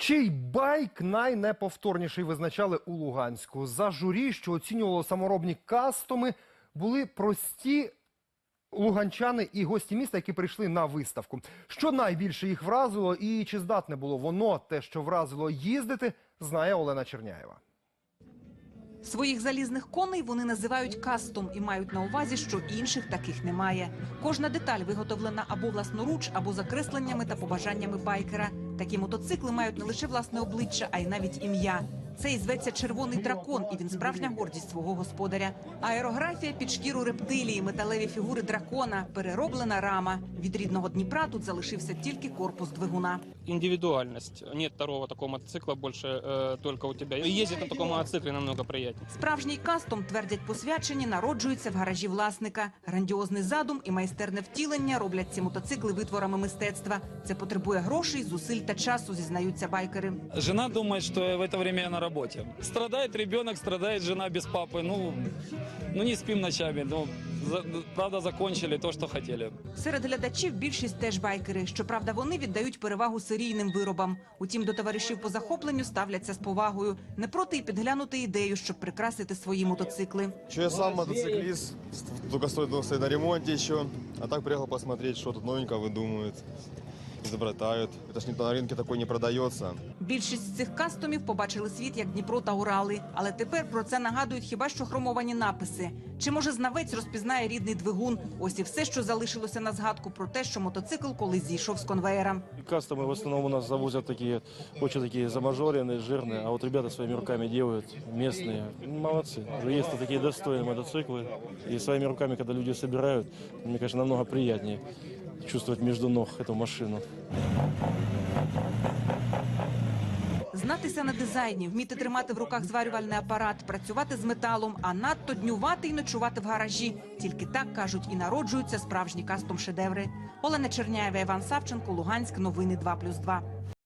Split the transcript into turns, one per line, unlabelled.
Чий байк найнеповторніший визначали у Луганську? За журі, що оцінювало саморобні кастоми, були прості луганчани і гості міста, які прийшли на виставку. Що найбільше їх вразило, і чи здатне було воно, те, що вразило їздити, знає Олена Черняєва.
Своїх залізних коней вони називають кастом і мають на увазі, що інших таких немає. Кожна деталь виготовлена або власноруч, або за кресленнями та побажаннями байкера. Такі мотоцикли мають не лише власне обличчя, а й навіть ім'я. Цей зветься червоний дракон, і він справжня гордість свого господаря. Аерографія під шкіру рептилії, металеві фігури дракона, перероблена рама. Від рідного Дніпра тут залишився тільки корпус двигуна.
индивидуальность. Нет второго такого мотоцикла больше э, только у тебя. И ездить на таком мотоцикле намного приятнее.
Справжній кастом, твердять посвячені, народжується в гаражі власника. Грандіозний задум і майстерне втілення роблять ці мотоцикли витворами мистецтва. Це потребує грошей, зусиль та часу, зізнаються байкери.
Жена думает, что в это время я на работе. Страдает ребенок, страдает жена без папы. Ну, ну не спим ночами. Ну, за- правда, закончили то, что хотели.
Серед глядачів більшість теж байкери. Щоправда, вони віддають перевагу серійним виробам. Утім, до товаришів по захопленню ставляться з повагою. Не проти й підглянути ідею, щоб прикрасити свої мотоцикли.
Че я сам мотоциклист, только стоит, ну, стоит на ремонте еще. А так приехал посмотреть, что тут новенького выдумывают, изобретают. Это ж не- на рынке такой не продается.
Більшість з цих кастомів побачили світ як Дніпро та Урали. Але тепер про це нагадують хіба що хромовані написи. Чи може знавець розпізнає рідний двигун? Ось і все, що залишилося на згадку про те, що мотоцикл колись зійшов з конвеєра.
Кастомы в основном у нас завозят такие, очень такие замажоренные, жирные, а вот ребята своими руками делают, местные. Молодцы. Уже есть такие достойные мотоциклы. И своими руками, когда люди собирают, мне кажется, намного приятнее чувствовать между ног эту машину.
Знатися на дизайні, вміти тримати в руках зварювальний апарат, працювати з металом, а надто днювати і ночувати в гаражі. Тільки так кажуть і народжуються справжні кастом шедеври. Олена Черняєва, Іван Савченко, Луганськ. Новини 2+,2.